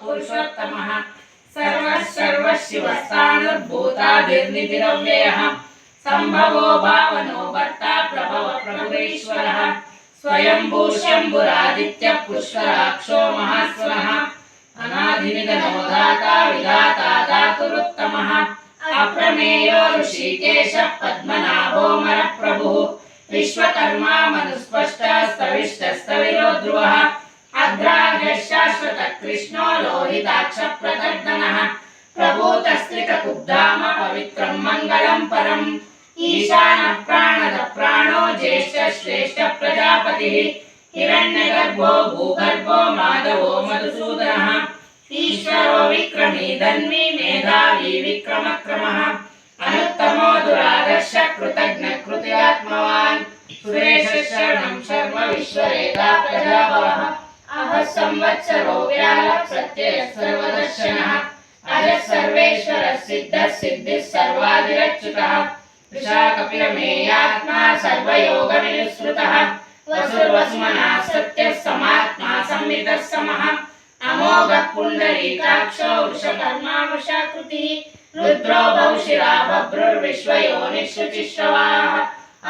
पुरुषोत्तमः। सर्वः सर्वः शिवस्तानुर्भूतादिर्निधिरव्ययः सम्भवो भावनो भर्ता प्रभव प्रभुरेश्वरः। स्वयम्भूशम्भुरादित्यः पुष्कराक्षो महास्वरः अनादिनिधनो विधाता दातुरुत्तमः अप्रमेयो ऋषिकेशः पद्मनाभो मरप्रभुः। विश्वकर्मा मनुस्पष्टस्तविष्टस्तविरो ध्रुवः భద్రాగ్రశాశ్వత కృష్ణో లోహితాక్ష ప్రకర్దన ప్రభూతస్త్రిక కుబ్ధామ పవిత్రం మంగళం పరం ఈశాన ప్రాణద ప్రాణో జ్యేష్ఠ శ్రేష్ఠ ప్రజాపతి హిరణ్యగర్భో భూగర్భో మాధవో మధుసూదన ఈశ్వరో విక్రమీ ధన్వి మేధావి విక్రమక్రమ అనుత్తమో దురాదర్శ కృతజ్ఞ కృతయాత్మవాన్ సురేశ శరణం శర్మ విశ్వరేదా ప్రజాభవ సంవత్సరో విరాళ ప్రత్యయ సర్వదర్శన. అజ సర్వేశ్వర సిద్ధ సిద్ధి సర్వాధిరచ్యుత. విశాఖపిరమేయాత్మా సర్వయోగ వినిసృత వసుర్వసుమనా సత్య సమాత్మా సంవిత సమః. అమోఘ పుండరీకాక్షో వృషకర్మా వృషాకృతి రుద్రో బౌషిరా బభ్రుర్విశ్వయోనిశ్రుతిశ్రవాః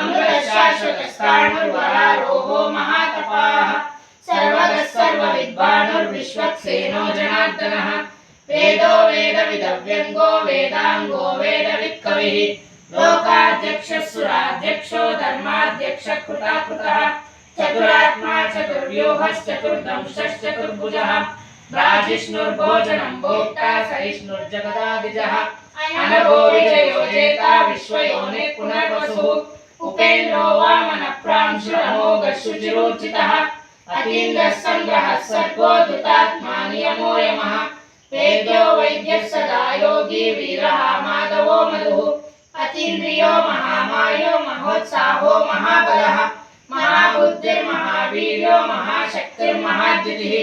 అమృత శాశ్వత స్థాణుర్వరారోహో మహాతపాః. सर्वविद्वानुर्विश्वक्सेनो जनार्दनः। वेदो वेदविदव्यङ्गो वेदाङ्गो वेदवित्कविः। लोकाध्यक्षः सुराध्यक्षो धर्माध्यक्षकृताकृतः। चतुरात्मा चतुर्व्यूहश्चतुर्दंशश्चतुर्भुजः। राजिष्णुर्भोजनं भोक्ता सहिष्णुर्जगदादिजः। अनघो विजयो जेता विश्वयोनिः पुनर्वसुः उपेन्द्रो वामनप्रांशुरमोघशुचिरोचितः अतीन्द्रः सङ्ग्रहः सर्गो धृतात्मा नियमो यमः वेद्यो वैद्यः सदा योगी वीरः माधवो मधुः अतीन्द्रियो महामायो महोत्साहो महाबलः महाबुद्धिर्महावीर्यो महाशक्तिर्महाद्युतिः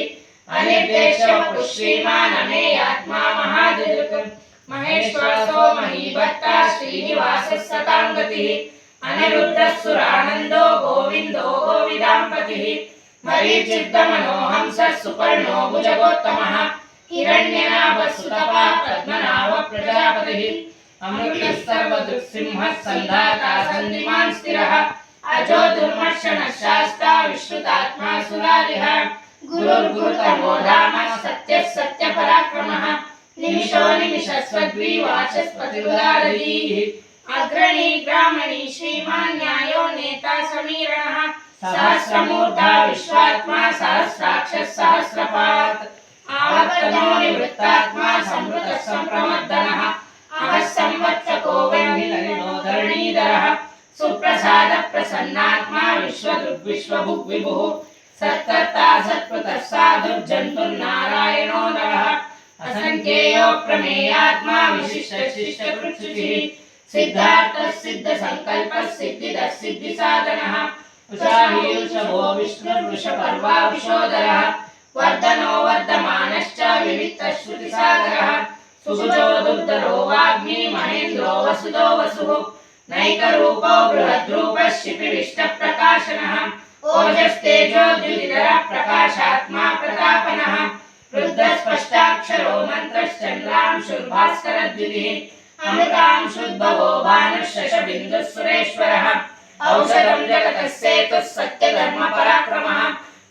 अनिर्देशो श्रीमान् अमेयात्मा महादिदृक् महेश्वरसो महीभट्टा श्रीनिवासः सताङ्गतिः अनिरुद्धः सुरानन्दो गोविन्दो गोविदाम्पतिः मरीचिद्दमनोहंसः सुपर्णो भुजगोत्तमः हिरण्यनाभसुतपा पद्मनाभ प्रजापतिः अमृतः सर्वदृक्सिंहः सन्धाता सन्धिमान् स्थिरः। अजो दुर्मर्षणः शास्ता विश्रुतात्मा सुरारिः गुरुर्गुरुतमो धामः सत्यः सत्यपराक्रमः निमिषो निमिषस्वद्विवाचस्पतिरुदारलीः अग्रणी ग्रामणी श्रीमान् न्यायो नेता समीरणः। सहस्रमूर्धा विश्वात्मा सहस्राक्षः सहस्रपात् आवर्तनो निवृत्तात्मा संवृतः सम्प्रमर्दनः अहः संवत्सको वह्निधरिणो धरणीधरः। सुप्रसाद प्रसन्नात्मा विश्वदृग्विश्वभुग्विभुः सत्कर्ता, सत्कृतः, साधुर्जन्तुर्नारायणो नरः। असङ्ख्येयो प्रमेयात्मा विशिष्टशिष्टकृत्सुचिः सिद्धार्थः, सिद्धसङ्कल्पः, सिद्धिदः, सिद्धिसाधनः। वर्धनो वर्धमानश्च विविक्तः श्रुतिसागरः सुभुजो वाग्मी महेन्द्रो वसुः। नैकरूपो बृहद्रूपः शिपिविष्टप्रकाशनः प्रकाशात्मा प्रतापनः। रुद्रस्पष्टाक्षरो मन्त्रश्चन्द्रांशुर्भास्करद्विधिः अमृतांशुद्भवो भानुः शशबिन्दुः सुरेश्वरः। सत्यधर्मपराक्रमः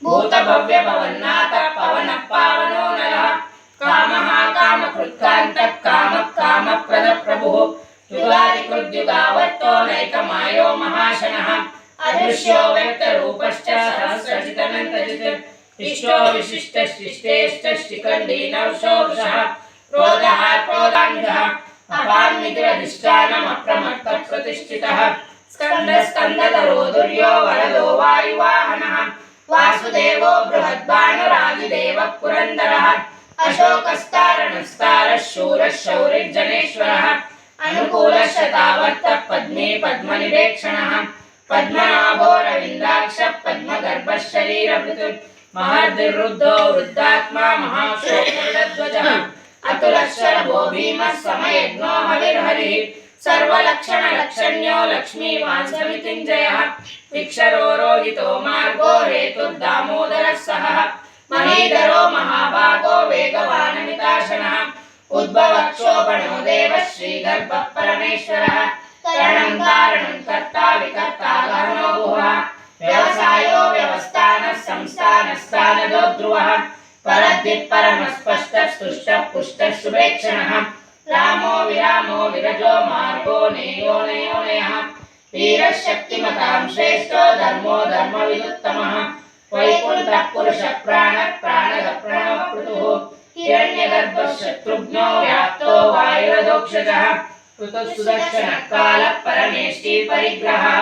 भूतभव्यभवन्नाथ पवनः पावनो नरः। कामः कामकृत्कान्तः कामः कामप्रदः प्रभुः युगादिकृद्युगावर्तो नैकमायो महाशनः। अदृश्यो व्यक्तरूपश्च सहस्रचितनन्तजित् इष्टो विशिष्टशिष्टेष्टशिखण्डी नवशोषः क्रोधः क्रोधान्धः ಸ್ಕಂದ ಸ್ಕಂದದರೋ ದುರ್ಯೋ ವರದೋ ವಾಯುವಾಹನಃ ವಾಸುದೇವೋ ಬೃಹದ್ಭಾನುರಾಗಿದೇವ ಪುರಂದರಃ ಅಶೋಕಸ್ತಾರಣಸ್ತಾರ ಶೂರ ಶೌರಿರ್ಜನೇಶ್ವರಃ ಅನುಕೂಲ ಶತಾವರ್ತ ಪದ್ಮೇ ಪದ್ಮನಿರೇಕ್ಷಣಃ ಪದ್ಮನಾಭೋ ರವಿಂದಾಕ್ಷ ಪದ್ಮಗರ್ಭ ಶರೀರ ಮೃತು ಮಹರ್ದಿರುದ್ಧೋ ವೃದ್ಧಾತ್ಮ ಮಹಾಶೋಕುರಧ್ವಜ ಅತುಲಕ್ಷರ ಭೋ ಭೀಮ ಸಮಯಜ್ಞೋ ಹವಿರ್ಹರಿಃ सर्वलक्षणलक्षण्यो लक्ष्मीवान् समितिञ्जयः विक्षरो रोहितो मार्गो हेतुर्दामोदरः सहः। महीधरो महाभागो वेगवान् सुदर्शनः उद्भवक्षोभणो देवः श्रीगर्भः परमेश्वरः करणं कारणं कर्ता विकर्ता गहनो गुहः। व्यवसायो రామో విరామో విరజో మార్గో నేయో నయో నయః వీరశక్తిమతాం శ్రేష్టో ధర్మో ధర్మవిదుత్తమః వైకుంఠ పురుష ప్రాణ ప్రాణద ప్రణవపృతుః హిరణ్యగర్భ శత్రుఘ్నో వ్యాప్తో వాయురదోక్షజः ఋతుः సుదర్శనः కాలः పరమేష్టి పరిగ్రహः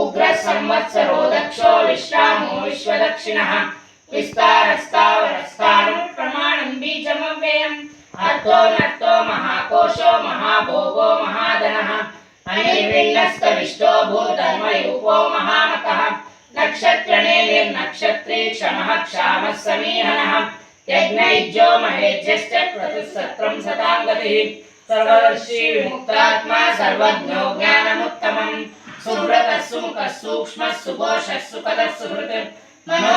ఉగ్ర సంవత్సరో దక్షో విశ్రామో విశ్వదక్షిణः విస్తారస్తావరస్థానం ప్రమాణం బీజమవ్యయం అర్థో నర్థో మహాకోశో మహాభోగో మహాధన అనిర్విన్నస్తవిష్టో భూధర్మయూపో మహామత నక్షత్రణే నిర్నక్షత్రీ క్షమ క్షామ సమీహన యజ్ఞైజ్యో మహేజ్యశ్చ ప్రతిసత్రం సదాంగతి సర్వర్షి విముక్తాత్మా సర్వజ్ఞో జ్ఞానముత్తమం సువ్రత సుముఖ సూక్ష్మ సుఘోష సుఖద సుహృత్ మనో